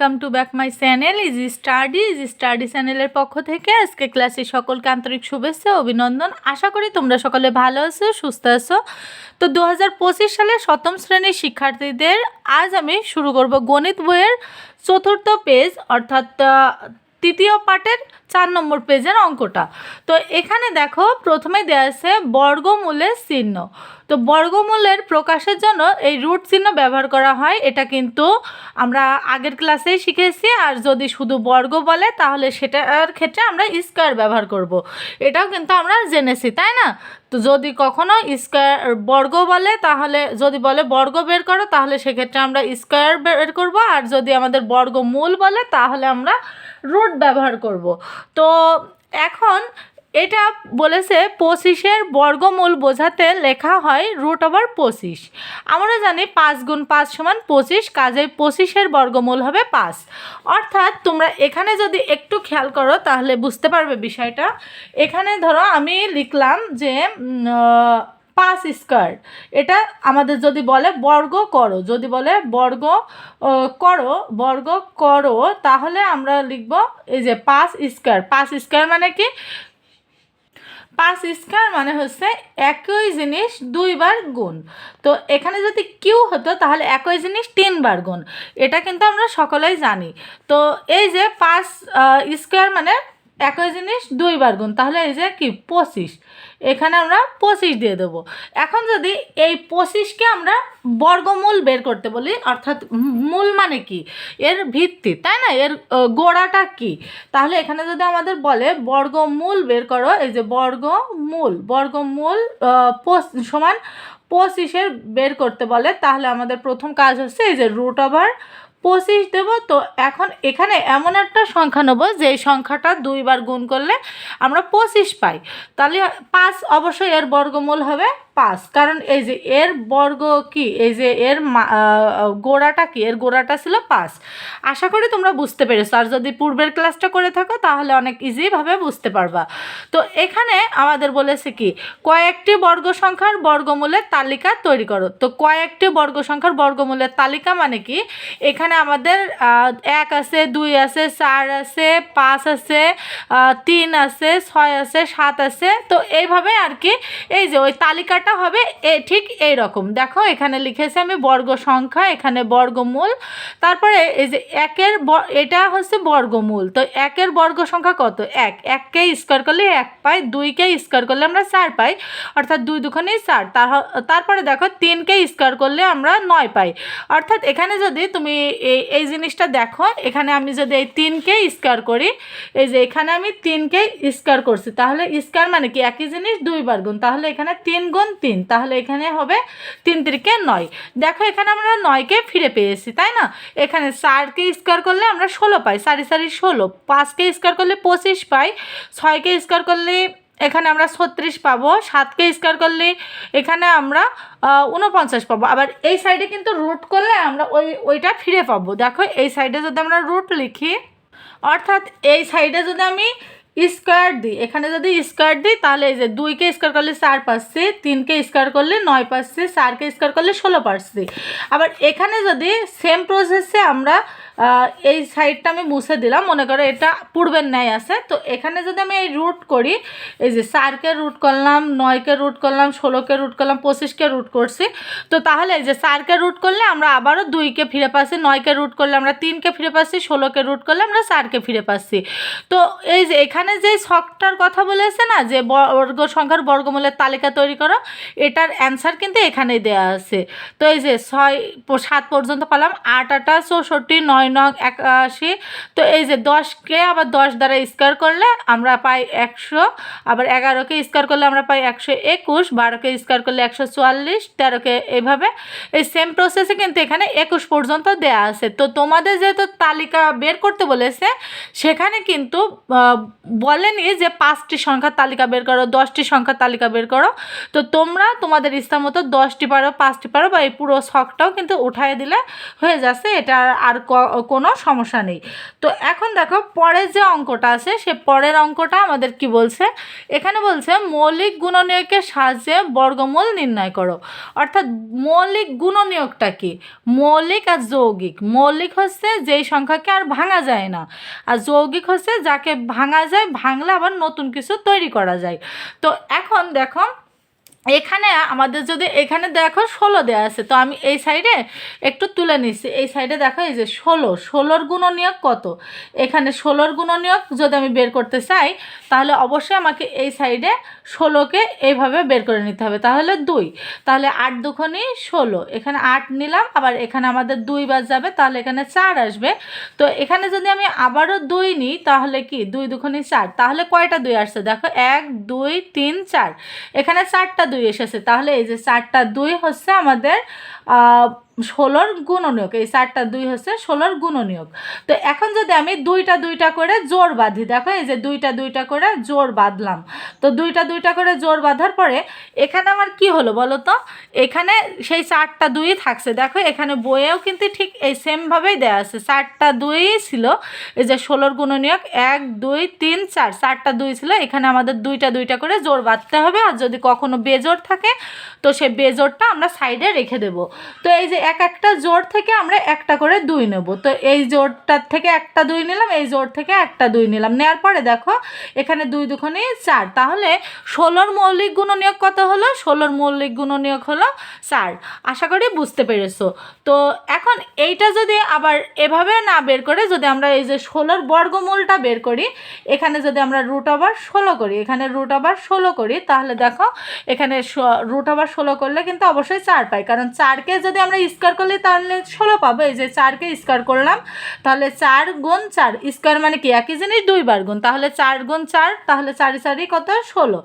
Welcome to back my channel easy study easy study চ্যানেলের পক্ষ থেকে আজকে ক্লাসে সকলকে আন্তরিক শুভেচ্ছা অভিনন্দন। আশা করি তোমরা সকলে ভালো আছো, সুস্থ আছো। তো দু হাজার পঁচিশ সালে সপ্তম শ্রেণির শিক্ষার্থীদের আজ আমি শুরু করব গণিত বইয়ের চতুর্থ পেজ অর্থাৎ তৃতীয় পাঠের চার নম্বর পেজের অঙ্কটা। তো এখানে দেখো প্রথমে দেওয়া আছে বর্গমূলের চিহ্ন। তো বর্গমূলের প্রকাশের জন্য এই রুট চিহ্ন ব্যবহার করা হয়। এটা কিন্তু আমরা আগের ক্লাসেই শিখেছি। আর যদি শুধু বর্গ বলে, তাহলে সেটার ক্ষেত্রে আমরা স্কোয়ার ব্যবহার করব। এটাও কিন্তু আমরা জেনেছি, তাই না? তো যদি কখনো স্কোয়ার বর্গ বলে, তাহলে যদি বলে বর্গ বের করো, তাহলে সেক্ষেত্রে আমরা স্কোয়ার বের করব। আর যদি আমাদের বর্গমূল বলে, তাহলে আমরা রুট ব্যবহার করব। তো এখন এটা বলেছে পঁচিশের বর্গমূল বোঝাতে লেখা হয় রুট ওভার পঁচিশ। আমরা জানি পাঁচ গুণ পাঁচ সমান পঁচিশ কাজে পঁচিশের বর্গমূল হবে পাঁচ। অর্থাৎ তোমরা এখানে যদি একটু খেয়াল করো, তাহলে বুঝতে পারবে বিষয়টা। এখানে ধরো আমি লিখলাম যে পাঁচ স্কোয়ার। এটা আমাদের যদি বলে বর্গ করো, যদি বলে বর্গ করো বর্গ করো, তাহলে আমরা লিখব এই যে পাঁচ স্কোয়ার। পাঁচ স্কোয়ার মানে কি? পাঁচ স্কোয়ার মানে হচ্ছে একই জিনিস দুইবার গুণ। তো এখানে যদি কিউ হতো, তাহলে একই জিনিস তিনবার গুণ। এটা কিন্তু আমরা সকলেই জানি। তো এই যে পাঁচ স্কোয়ার মানে একই জিনিস দুইবার গুণ, তাহলে এই যে কি, পঁচিশ। এখানে আমরা পঁচিশ দিয়ে দেবো। এখন যদি এই পঁচিশকে আমরা বর্গমূল বের করতে বলি, অর্থাৎ মূল মানে কি? এর ভিত্তি, তাই না? এর গোড়াটা কি? তাহলে এখানে যদি আমাদের বলে বর্গমূল বের করো, এই যে বর্গমূল বর্গমূল সমান পঁচিশের বের করতে বলে, তাহলে আমাদের প্রথম কাজ হচ্ছে এই যে রুট ওভার পঁচিশ দেব, তো এখন এখানে এমন একটা সংখ্যা নেব যে সংখ্যাটা দুইবার গুণ করলে আমরা পঁচিশ পাই। তাহলে পাঁচ অবশ্যই এর বর্গমূল হবে পাঁচ কারণ এই যে এর বর্গ কি? এই যে এর গোড়াটা কি? এর গোড়াটা ছিল পাঁচ আশা করি তোমরা বুঝতে পেরেছ। আর যদি পূর্বের ক্লাসটা করে থাকো, তাহলে অনেক ইজিভাবে বুঝতে পারবা। তো এখানে আমাদের বলেছে কি? কয়েকটি বর্গ সংখ্যার বর্গমূলের তালিকা তৈরি করো। তো কয়েকটি বর্গ সংখ্যার বর্গমূলের তালিকা মানে কি? এখানে আমাদের এক আছে, দুই আছে, চার আছে, পাঁচ আছে তিন আছে, ছয় আছে, সাত আছে। তো এইভাবে আর কি, এই যে ওই তালিকাটা হবে এ ঠিক এই রকম দেখো, এখানে লিখেছি আমি বর্গ সংখ্যা, এখানে বর্গমূল। তারপরে এই যে একের এটা হচ্ছে বর্গমূল। তো একের বর্গ সংখ্যা কত? এক। এককে স্কোয়ার করলে এক পাই, দুইকে স্কোয়ার করলে আমরা চার পাই, অর্থাৎ দুই দুখানেই চার। তার তারপরে দেখো, তিনকে স্কোয়ার করলে আমরা নয় পাই। অর্থাৎ এখানে যদি তুমি এই এই জিনিসটা দেখো, এখানে আমি যদি এই তিনকে স্কোয়ার করি, এই যে এখানে আমি তিনকে স্কোয়ার করছি, তাহলে স্কোয়ার মানে কি? একই জিনিস দুইবার গুণ। তাহলে এখানে তিন গুণ তিন, তাহলে এখানে হবে তিন তিরিকে নয়। দেখো এখানে আমরা নয়কে ফিরে পেয়েছি, তাই না? এখানে চারকে স্কোয়ার করলে আমরা ষোলো পাই, সারি সারি ষোলো। পাঁচকে স্কোয়ার করলে পঁচিশ পাই, ছয়কে স্কোয়ার করলে এখানে আমরা ছত্রিশ পাবো, সাতকে স্কোয়ার করলে এখানে আমরা উনপঞ্চাশ পাবো। আবার এই সাইডে কিন্তু রুট করলে আমরা ওই, ওইটা ফিরে পাবো। দেখো এই সাইডে যদি আমরা রুট লিখি, অর্থাৎ এই সাইডে যদি আমি স্কোয়ার দিই। এখানে যদি স্কোয়ার দিই, তাহলে এই যে দুইকে স্কোয়ার করলে চার পাচ্ছি তিনকে স্কোয়ার করলে নয় পাচ্ছি চারকে স্কোয়ার করলে ষোলো পাচ্ছি। আবার এখানে যদি সেম প্রসেসে আমরা এই সাইডটা আমি মুছে দিলাম। মনে করো এটা পূর্বের ন্যায় আছে। তো এখানে যদি আমি এই রুট করি, এই যে চারকে রুট করলাম নয়কে রুট করলাম ষোলোকে রুট করলাম পঁচিশকে রুট করছি, তো তাহলে এই যে চারকে রুট করলে আমরা আবারও দুইকে ফিরে পাচ্ছি নয়কে রুট করলে আমরা তিনকে ফিরে পাচ্ছি ষোলোকে রুট করলে আমরা চারকে ফিরে পাচ্ছি। তো এই যে এখানে যে শখটার কথা বলেছে না, যে বর্গ সংখ্যার বর্গমূলের তালিকা তৈরি করো, এটার অ্যান্সার কিন্তু এখানেই দেওয়া আছে। তো এই যে ছয়, সাত পর্যন্ত পেলাম, আট আটা চৌষট্টি, নয় নং একাশি। তো এই যে দশকে আবার দশ দ্বারা স্কোয়ার করলে আমরা পাই একশো। আবার এগারোকে স্কোয়ার করলে আমরা পাই একশো একুশ। বারোকে স্কোয়ার করলে একশো চুয়াল্লিশ। তেরোকে এইভাবে এই সেম প্রসেসে কিন্তু এখানে একুশ পর্যন্ত দেয়া আছে। তো তোমাদের যেহেতু তালিকা বের করতে বলেছে, সেখানে কিন্তু বলেনি যে পাঁচটি সংখ্যার তালিকা বের করো, দশটি সংখ্যার তালিকা বের করো। তো তোমরা তোমাদের ইচ্ছা মতো দশটি পারো, পাঁচটি পারো বা এই পুরো শখটাও কিন্তু উঠাই দিলে হয়ে যাচ্ছে। এটা আর কোনো সমস্যা নেই। তো এখন দেখো পরের যে অঙ্কটা আছে, সে পরের অঙ্কটা আমাদের কি বলছে? এখানে বলছে মৌলিক গুণনীয়কের সাহায্যে বর্গমূল নির্ণয় করো। অর্থাৎ মৌলিক গুণনীয়কটা কি? মৌলিক আর যৌগিক। মৌলিক হচ্ছে যেই সংখ্যাকে আর ভাঙা যায় না। আর যৌগিক হচ্ছে যাকে ভাঙা যায়, ভাঙলে আবার নতুন কিছু তৈরি করা যায়। তো এখন দেখো এখানে আমাদের যদি, এখানে দেখো ষোলো দেওয়া আছে, তো আমি এই সাইডে একটু তুলে নিচ্ছি। এই সাইডে দেখো এই যে ষোলো, ষোলোর গুণনীয়ক কত? এখানে ষোলোর গুণনীয়ক যদি আমি বের করতে চাই, তাহলে অবশ্যই আমাকে এই সাইডে ষোলোকে এইভাবে বের করে নিতে হবে। তাহলে দুই, তাহলে আট দুখনই ষোলো, এখানে আট নিলাম, আবার এখানে আমাদের দুই বাদ যাবে, তাহলে এখানে চার আসবে। তো এখানে যদি আমি আবারও দুই নিই, তাহলে কি? দুই দুখনি চার, তাহলে কয়টা দুই আসছে? দেখো, এক, দুই, তিন, চার, এখানে চারটা দুই এসেছে। তাহলে এই যে চারটা দুই হচ্ছে আমাদের ষোলোর গুণনীয়ক, এই চারটা দুই হচ্ছে ষোলোর গুণনীয়ক। তো এখন যদি আমি দুইটা দুইটা করে জোর বাঁধি, দেখো এই যে দুইটা দুইটা করে জোর বাঁধলাম। তো দুইটা দুইটা করে জোর বাঁধার পরে এখানে আমার কি হলো বলো তো? এখানে সেই চারটা দুই থাকছে। দেখো এখানে বইয়েও কিন্তু ঠিক এই সেমভাবেই দেওয়া আছে। চারটা দুই ছিল, এই যে ষোলোর গুণনীয়ক, এক, দুই, তিন, চার। চারটা দুই ছিল, এখানে আমাদের দুইটা দুইটা করে জোর বাঁধতে হবে। আর যদি কখনো বেজোর থাকে, তো সেই বেজোরটা আমরা সাইডে রেখে দেব। তো এই যে এক একটা জোড় থেকে আমরা একটা করে দুই নেব। তো এই জোড়টার থেকে একটা দুই নিলাম, এই জোড় থেকে একটা দুই নিলাম। নেওয়ার পরে দেখো, এখানে দুই দুখানে চার। তাহলে ষোলোর মৌলিক গুণনীয়ক কত হলো? ষোলোর মৌলিক গুণনীয়ক হলো চার। আশা করি বুঝতে পেরেছ। তো এখন এইটা যদি আবার এভাবে না বের করে, যদি আমরা এই যে ষোলোর বর্গমূলটা বের করি, এখানে যদি আমরা রুট ওভার ষোলো করি, এখানে রুট ওভার ষোলো করি, তাহলে দেখো, এখানে রুট ওভার ষোলো করলে কিন্তু অবশ্যই চার পাই। কারণ চারকে যদি আমরা স্কোয়ার করলে তাহলে ষোলো পাবো। এই যে চারকে স্কোয়ার করলাম, তাহলে চার গুণ চার। স্কোয়ার মানে কি? একই জিনিস দুইবার গুণ। তাহলে চার গুণ চার, তাহলে চারি চারি কত? ষোলো।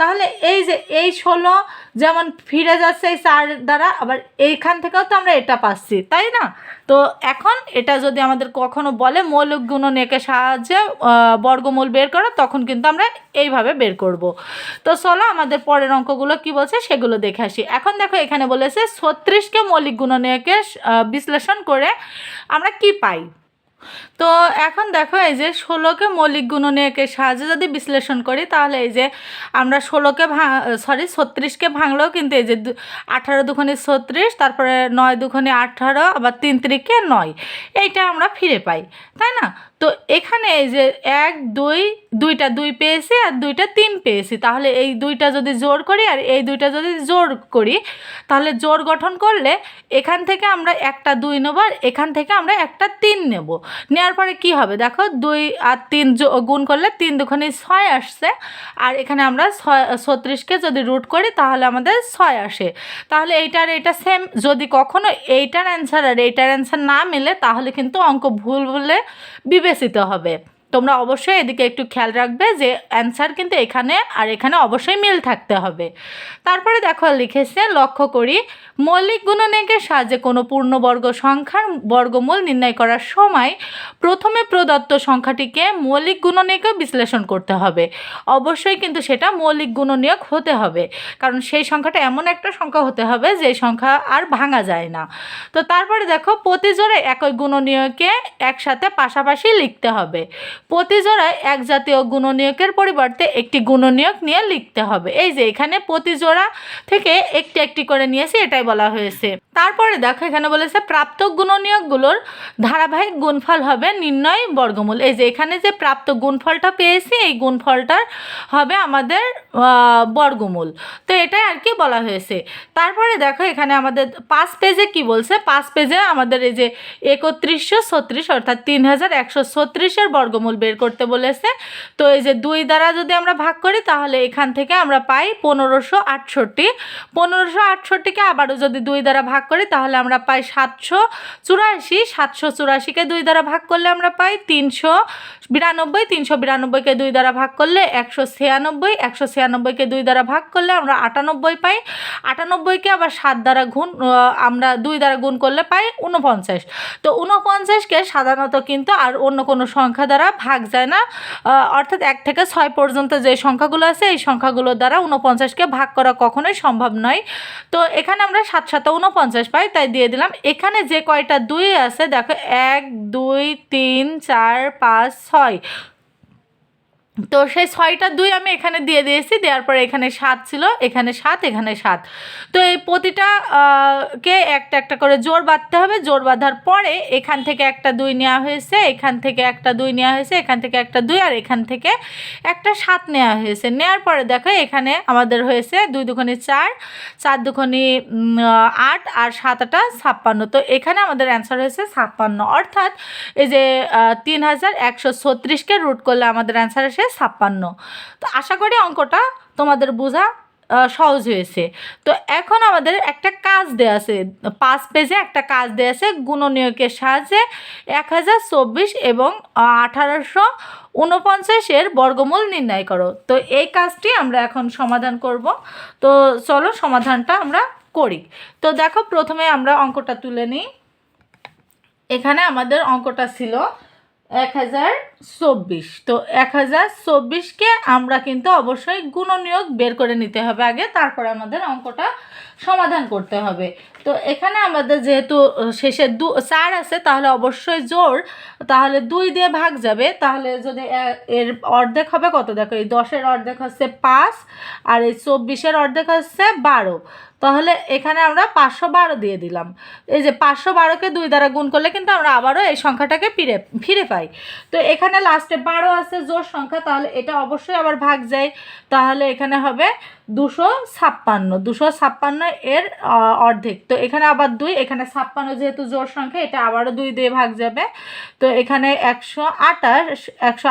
তাহলে এই যে এই ষোলো যেমন ফিরে যাচ্ছে এই চার দ্বারা, আবার এইখান থেকেও তো আমরা এটা পাচ্ছি, তাই না? তো এখন এটা যদি আমাদের কখনো বলে মৌলিক গুণনীয়কের সাহায্যে বর্গমূল বের করো, তখন কিন্তু আমরা এইভাবে বের করব। তো চলো আমাদের পরের অঙ্কগুলো কি বলছে সেগুলো দেখে আসি। এখন দেখো এখানে বলেছে ছত্রিশকে মৌলিক গুণনীয়কে বিশ্লেষণ করে আমরা কি পাই? তো এখন দেখো এই যে ষোলোকে মৌলিক গুণনীয়কের সাহায্যে যদি বিশ্লেষণ করি, তাহলে এই যে আমরা ষোলোকে ভা সরি ছত্রিশকে ভাঙলেও কিন্তু এই যে আঠারো দুখানি ছত্রিশ, তারপরে নয় দুখানি আঠারো, আবার তিন তিরিকে নয়, এইটা আমরা ফিরে পাই, তাই না? তো এখানে এই যে এক, দুই, দুইটা দুই পেয়েছি আর দুইটা তিন পেয়েছি। তাহলে এই দুইটা যদি জোর করি আর এই দুইটা যদি জোর করি, তাহলে জোর গঠন করলে এখান থেকে আমরা একটা দুই নেব আর এখান থেকে আমরা একটা তিন নেব। নেওয়ার পরে কি হবে? দেখো, দুই আর তিন গুণ করলে তিন দুখানি ছয় আসছে আর এখানে আমরা ছয়, ছত্রিশকে যদি রুট করি, তাহলে আমাদের ছয় আসে। তাহলে এইটার এটা সেম যদি কখনো এইটার অ্যান্সার আর এইটার অ্যান্সার না মিলে, তাহলে কিন্তু অঙ্ক ভুল বলে বিবেচিত হবে তোমরা অবশ্যই এদিকে একটু খেয়াল রাখবে যে অ্যান্সার কিন্তু এখানে আর এখানে অবশ্যই মিল থাকতে হবে। তারপরে দেখো লিখেছে, লক্ষ্য করি, মৌলিক গুণনীয়কের সাহায্যে কোনো পূর্ণবর্গ সংখ্যার বর্গমূল নির্ণয় করার সময় প্রথমে প্রদত্ত সংখ্যাটিকে মৌলিক গুণনীয়কে বিশ্লেষণ করতে হবে। অবশ্যই কিন্তু সেটা মৌলিক গুণনীয়ক হতে হবে, কারণ সেই সংখ্যাটা এমন একটা সংখ্যা হতে হবে যে সংখ্যা আর ভাঙা যায় না। তো তারপরে দেখো প্রতি জোড়ায় একই গুণনীয়কে একসাথে পাশাপাশি লিখতে হবে। প্রতি জোড়ায় এক জাতীয় গুণনীয়কের পরিবর্তে একটি গুণনীয়ক নিয়ে লিখতে হবে। এই যে এখানে প্রতি জোড়া থেকে একটি একটি করে নিয়েছি, এটাই বলা হয়েছে। তারপরে দেখো, এখানে বলেছে প্রাপ্ত গুণনীয়কগুলোর ধারাবাহিক গুণফল হবে নির্ণয় বর্গমূল। এই যে এখানে যে প্রাপ্ত গুণফলটা পেয়েছি, এই গুণফলটার হবে আমাদের বর্গমূল। তো এটাই আর কি বলা হয়েছে। তারপরে দেখো, এখানে আমাদের পাঁচ পেজে কি বলছে? পাঁচ পেজে আমাদের এই যে একত্রিশশো ছত্রিশ, অর্থাৎ তিন হাজার একশো ছত্রিশের বর্গমূল বের করতে বলেছে। তো এই যে দুই দ্বারা যদি আমরা ভাগ করি, তাহলে এখান থেকে আমরা পাই পনেরোশো আটষট্টি। পনেরোশো আটষট্টিকে আবারও যদি দুই দ্বারা ভাগ করি, তাহলে আমরা পাই সাতশো চুরাশি। সাতশো চুরাশিকে দুই দ্বারা ভাগ করলে আমরা পাই তিনশো বিরানব্বই। তিনশো বিরানব্বইকে দুই দ্বারা ভাগ করলে একশো ছিয়ানব্বই। একশো ছিয়ানব্বইকে দুই দ্বারা ভাগ করলে আমরা আটানব্বই পাই। আটানব্বইকে আবার সাত দ্বারা গুণ আমরা দুই দ্বারা গুণ করলে পাই উনপঞ্চাশ তো উনপঞ্চাশকে সাধারণত কিন্তু আর অন্য কোনো সংখ্যা দ্বারা ভাগ ভাগ যায় না। অর্থাৎ এক থেকে ছয় পর্যন্ত যে সংখ্যাগুলো আছে, এই সংখ্যাগুলোর দ্বারা উনপঞ্চাশকে ভাগ করা কখনোই সম্ভব নয়। তো এখানে আমরা সাত সাত উনপঞ্চাশ পাই, তাই দিয়ে দিলাম। এখানে যে কয়টা দুই আছে, দেখো, এক, দুই, তিন, চার, পাঁচ, ছয়। তো সেই ছয়টা দুই আমি এখানে দিয়ে দিয়েছি, দেওয়ার পরে এখানে সাত ছিল, এখানে সাত এখানে সাত। তো এই প্রতিটা কে একটা একটা করে জোর বাঁধতে হবে জোর বাঁধার পরে এখান থেকে একটা দুই নেওয়া হয়েছে, এখান থেকে একটা দুই নেওয়া হয়েছে, এখান থেকে একটা দুই, আর এখান থেকে একটা সাত নেওয়া হয়েছে। নেওয়ার পরে দেখো এখানে আমাদের হয়েছে দুই দুখানি চার চার দুখানি আট, আর সাত আটা ছাপ্পান্ন। তো এখানে আমাদের অ্যান্সার হয়েছে ছাপ্পান্ন। অর্থাৎ এই যে তিন হাজার একশো ছত্রিশকে রুট করলে আমাদের অ্যান্সার আসে ছাপ্পান্ন। তো আশা করি অঙ্কটা তোমাদের বোঝা সহজ হয়েছে। তো এখন আমাদের একটা কাজ দেওয়া আছে, পাঁচ পেজে একটা কাজ দেওয়া আছে গুণনীয়কের সাহায্যে এক হাজার চব্বিশ এবং আঠারোশো উনপঞ্চাশের বর্গমূল নির্ণয় করো। তো এই কাজটি আমরা এখন সমাধান করব। তো চলো সমাধানটা আমরা করি। তো দেখো প্রথমে আমরা অঙ্কটা তুলে নিই। এখানে আমাদের অঙ্কটা ছিল এক হাজার চব্বিশ। তো এক হাজার চব্বিশকে আমরা কিন্তু অবশ্যই গুণনীয়ক বের করে নিতে হবে আগে, তারপর আমাদের অঙ্কটা সমাধান করতে হবে। তো এখানে আমাদের যেহেতু শেষে দু, চার আছে, তাহলে অবশ্যই জোর। তাহলে দুই দিয়ে ভাগ যাবে। তাহলে যদি এর অর্ধেক হবে কত? দেখো, এই দশের অর্ধেক হচ্ছে পাঁচ, আর এই চব্বিশের অর্ধেক হচ্ছে বারো। তাহলে এখানে আমরা পাঁচশো বারো দিয়ে দিলাম। এই যে পাঁচশো বারোকে দুই দ্বারা গুণ করলে কিন্তু আমরা আবারও এই সংখ্যাটাকে ফিরে ফিরে পাই। তো এখানে লাস্টে বারো আছে জোর সংখ্যা, তাহলে এটা অবশ্যই আবার ভাগ যায়। তাহলে এখানে হবে দুশো ছাপ্পান্ন। দুশো ছাপ্পান্ন এর অর্ধেক তো এখানে আবার দুই, এখানে ছাপ্পান্ন যেহেতু জোর সংখ্যা, এটা আবারও দুই দিয়ে ভাগ যাবে। তো এখানে একশো আটাশ একশো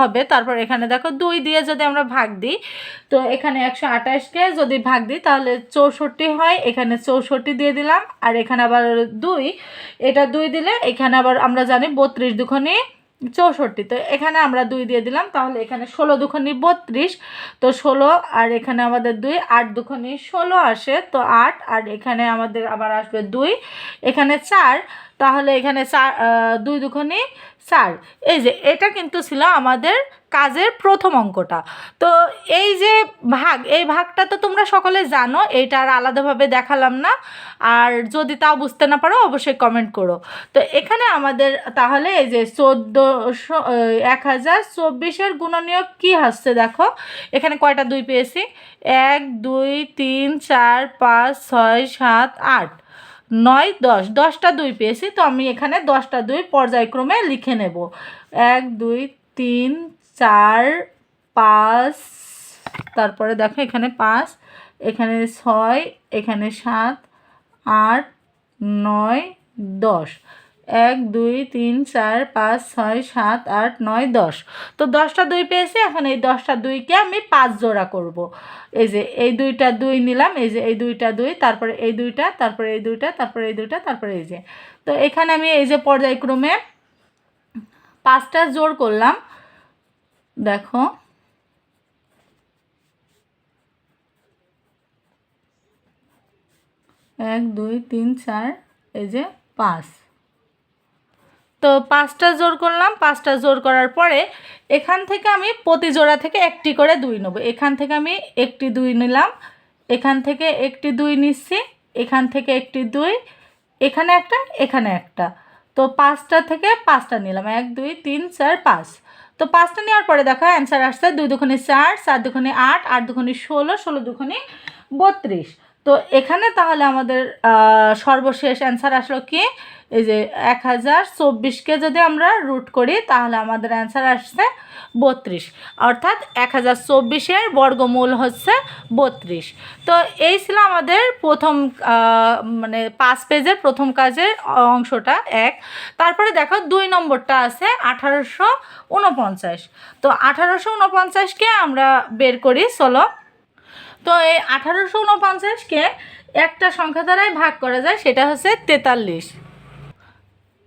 হবে। তারপর এখানে দেখো দুই দিয়ে যদি আমরা ভাগ দিই, তো এখানে একশো আঠাশকে যদি ভাগ দিই, তাহলে চৌষট্টি হয়। এখানে চৌষট্টি দিয়ে দিলাম। আর এখানে আবার দুই, এটা দুই দিলে এখানে আবার আমরা জানি বত্রিশ দুখানি চৌষট্টি। তো এখানে আমরা দুই দিয়ে দিলাম, তাহলে এখানে ষোলো দুখানি বত্রিশ, তো ষোলো আর এখানে আমাদের দুই, আট দুখানি ষোলো আসে, তো আট, আর এখানে আমাদের আবার আসবে দুই। এখানে চার তাহলে এখানে আহ, দুই দুখানি চার এই যে এটা কিন্তু ছিল আমাদের কাজের প্রথম অঙ্কটা। তো এই যে ভাগ এই ভাগটা তো তোমরা সকলে জানো এটা আর আলাদাভাবে দেখালাম না। আর যদি তাও বুঝতে না পারো অবশ্যই কমেন্ট করো। তো এখানে আমাদের তাহলে এই যে চোদ্দোশো এক হাজার চব্বিশের গুণনীয়ক কী আসছে দেখো? এখানে কয়টা দুই পেয়েছি? এক দুই তিন চার পাঁচ ছয় সাত আট। নয়, দশ, দশটা দুই পেয়েছি, তো আমি এখানে দশটা দুই পর্যায়ক্রমে লিখে নেব। এক, দুই, তিন, চার, পাঁচ, তারপরে দেখো এখানে পাঁচ, এখানে ছয়, এখানে সাত, আট, নয়, দশ। এক, দুই, তিন, চার, পাঁচ, ছয়, সাত, আট, নয়, দশ। তো দশটা দুই পেয়েছি, এখন এই দশটা দুইকে আমি পাঁচ জোড়া করব। এই যে এই দুইটা দুই নিলাম, এই যে এই দুইটা দুই, তারপরে এই দুইটা, তারপরে এই দুইটা, তারপরে এই দুইটা, তারপরে এই যে। তো এখানে আমি এই যে পর্যায়ক্রমে পাঁচটা জোর করলাম। দেখো। এক, দুই, তিন, চার, এই যে পাঁচ। তো পাঁচটা জোর করলাম, পাঁচটা জোর করার পরে এখান থেকে আমি প্রতি জোড়া থেকে একটি করে দুই নেব। এখান থেকে আমি একটি দুই নিলাম, এখান থেকে একটি দুই নিচ্ছি, এখান থেকে একটি দুই, এখানে একটা এখানে একটা। তো পাঁচটা থেকে পাঁচটা নিলাম, এক, দুই, তিন, চার, পাঁচ। তো পাঁচটা নেওয়ার পরে দেখো অ্যান্সার আসছে দুই দুখানি চার চার দুখানি আট আট দুখানি ষোলো ষোলো দুখানি বত্রিশ। তো এখানে তাহলে আমাদের সর্বশেষ অ্যান্সার আসলো কি? এই যে এক হাজার চব্বিশকে যদি আমরা রুট করি, তাহলে আমাদের অ্যান্সার আসছে বত্রিশ। অর্থাৎ এক হাজার চব্বিশের বর্গমূল হচ্ছে বত্রিশ। তো এই ছিল আমাদের প্রথম মানে পাঁচ পেজের প্রথম কাজের অংশটা এক। তারপরে দেখো দুই নম্বরটা আছে আঠারোশো উনপঞ্চাশ তো আঠারোশো উনপঞ্চাশকে আমরা বের করি চলো তো এই আঠারোশো উনপঞ্চাশকে একটা সংখ্যা দ্বারাই ভাগ করা যায়, সেটা হচ্ছে তেতাল্লিশ।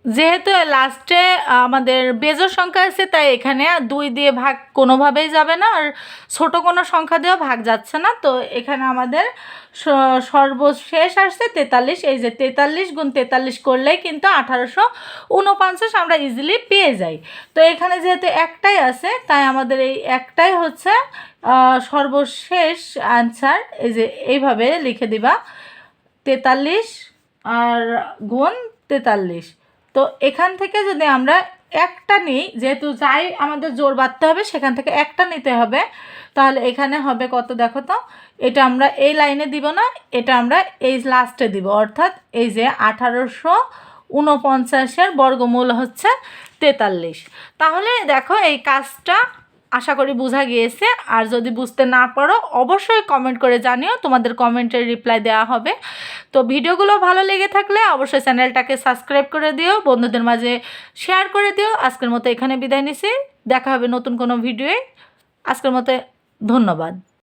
যেহেতু লাস্টে আমাদের বেজোর সংখ্যা আছে, তাই এখানে দুই দিয়ে ভাগ কোনোভাবেই যাবে না, আর ছোট কোনো সংখ্যা দিয়েও ভাগ যাচ্ছে না। তো এখানে আমাদের সর্বশেষ আসছে তেতাল্লিশ। এই যে তেতাল্লিশ গুণ তেতাল্লিশ করলেই কিন্তু আঠারোশো উনপঞ্চাশ আমরা ইজিলি পেয়ে যাই। তো এখানে যেহেতু একটাই আছে, তাই আমাদের এই একটাই হচ্ছে সর্বশেষ আনসার এই যে এইভাবে লিখে দিবা, তেতাল্লিশ আর গুণ তেতাল্লিশ। তো এখান থেকে যদি আমরা একটা নিই, যেহেতু যাই আমাদের জোর বাঁধতে হবে, সেখান থেকে একটা নিতে হবে। তাহলে এখানে হবে কত দেখো তো? এটা আমরা এই লাইনে দিব না, এটা আমরা এই লাস্টে দিব। অর্থাৎ এই যে আঠারোশো ঊনপঞ্চাশের বর্গমূল হচ্ছে তেতাল্লিশ। তাহলে দেখো এই কাজটা আশা করি বোঝা গিয়েছে। আর যদি বুঝতে না পারো, অবশ্যই কমেন্ট করে জানিও। তোমাদের কমেন্টের রিপ্লাই দেওয়া হবে। তো ভিডিওগুলো ভালো লেগে থাকলে অবশ্যই চ্যানেলটাকে সাবস্ক্রাইব করে দিও। বন্ধুদের মাঝে শেয়ার করে দিও। আজকের মতো এখানে বিদায় নিছি। দেখা হবে নতুন কোনো ভিডিওয়ে আজকের মতো ধন্যবাদ।